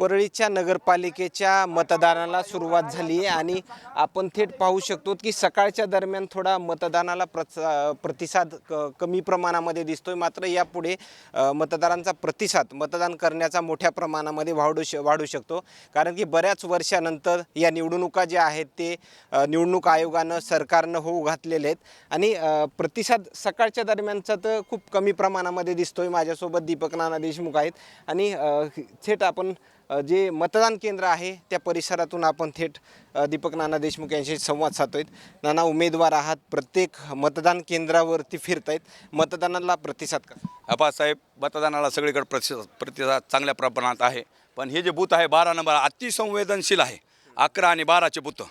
परळीच्या नगरपालिकेच्या मतदानाला सुरुवात झाली आहे आणि आपण थेट पाहू शकतो की सकाळच्या दरम्यान थोडा मतदानाला प्रसा प्रतिसाद क कमी प्रमाणामध्ये दिसतोय. मात्र यापुढे मतदारांचा प्रतिसाद मतदान करण्याचा मोठ्या प्रमाणामध्ये वाढू श वाढू शकतो. कारण की बऱ्याच वर्षानंतर या निवडणुका ज्या आहेत ते निवडणूक आयोगानं सरकारनं होऊ घातलेले आहेत. आणि प्रतिसाद सकाळच्या दरम्यानचा तर खूप कमी प्रमाणामध्ये दिसतोय. माझ्यासोबत दीपक नाना देशमुख आहेत. आणि थेट आपण जे मतदान केंद्र आहे त्या परिसरातून आपण थेट दीपक नाना देशमुख यांशी संवाद साधतोय. नाना उमेदवार आहात प्रत्येक मतदान केंद्रावरती फिरतायत. मतदानाला प्रतिसाद कसा आप्पासाहेब मतदानाला सगळीकडे प्रतिसाद प्रतिसाद चांगल्या प्रमाणात आहे. पण हे जे बूथ आहे बारा नंबर अतिसंवेदनशील आहे. अकरा आणि बाराचे बूथ.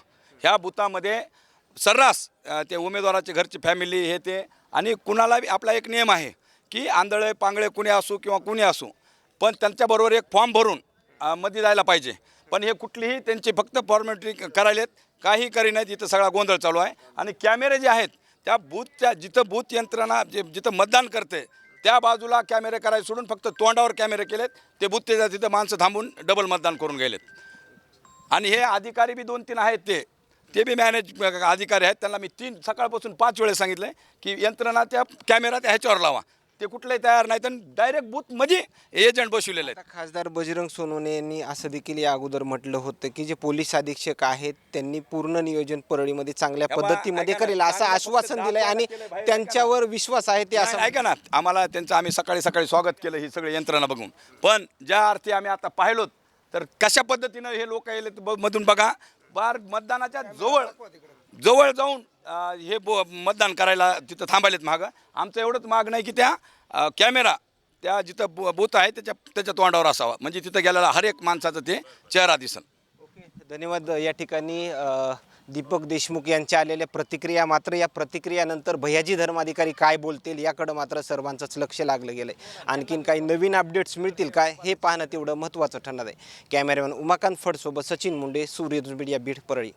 ह्या बुथामध्ये सर्रास ते उमेदवाराचे घरची फॅमिली हे ते आणि कुणालाबी आपला एक नियम आहे की आंधळे पांगळे कुणी असू किंवा कुणी असू पण त्यांच्याबरोबर एक फॉर्म भरून मध्ये जायला पाहिजे. पण हे कुठलीही त्यांची फक्त फॉर्मॅलिटी करायलेत काही करी नाहीत इथं सगळा गोंधळ चालू आहे. आणि कॅमेरे जे आहेत त्या बूथच्या जिथं बूथ यंत्रणा जे जिथं मतदान करते त्या बाजूला कॅमेरे करायला सोडून फक्त तोंडावर कॅमेरे केलेत ते बूथ त्याच्या तिथं माणसं थांबून डबल मतदान करून गेलेत. आणि हे अधिकारी बी दोन तीन आहेत ते. ते बी मॅनेज अधिकारी आहेत. त्यांना मी तीन सकाळपासून पाच वेळेस सांगितलं की यंत्रणा त्या कॅमेरा त्या ह्याच्यावर लावा. ते कुठलंही तयार नाही. तर डायरेक्ट बूथमध्ये एजंट बसविलेले आहेत. आता खासदार बजरंग सोनवणे यांनी असं देखील या अगोदर म्हटलं होतं की जे पोलीस अधीक्षक आहेत त्यांनी पूर्ण नियोजन परळीमध्ये चांगल्या या बा, पद्धतीमध्ये ऐका ना, करेल असं चांगलं आश्वासन फक्त दिलंय आणि दाखवायला केलंय, त्यांच्यावर विश्वास आहे ते असं नाही, ऐका ना आम्हाला त्यांचं आम्ही सकाळी सकाळी स्वागत केलं ही सगळी यंत्रणा बघून. पण ज्या अर्थी आम्ही आता पाहिलोत तर कशा पद्धतीनं हे लोक येले मधून बघा बार मतदानाच्या जवळ जवळ जाऊन हे बो मतदान करायला तिथं थांबायलेत मागं. आमचं एवढंच माग नाही की त्या कॅमेरा त्या जिथं बू बूथ आहे त्याच्या त्याच्या तोंडावर असावा. म्हणजे तिथं गेलेला हर एक माणसाचं ते चेहरा दिसन. ओके. धन्यवाद या ठिकाणी. दीपक देशमुख यांच्या आलेल्या प्रतिक्रिया मात्र या प्रतिक्रियानंतर भैयाजी धर्माधिकारी काय बोलतील याकडं मात्र सर्वांचंच लक्ष लागलं गेलं आहे आणखीन काही नवीन अपडेट्स मिळतील काय हे पाहणं तेवढं महत्त्वाचं ठरणार आहे. कॅमेरामॅन उमाकांत फडसोबत सचिन मुंडे सूर्य मीडिया बीड परळी.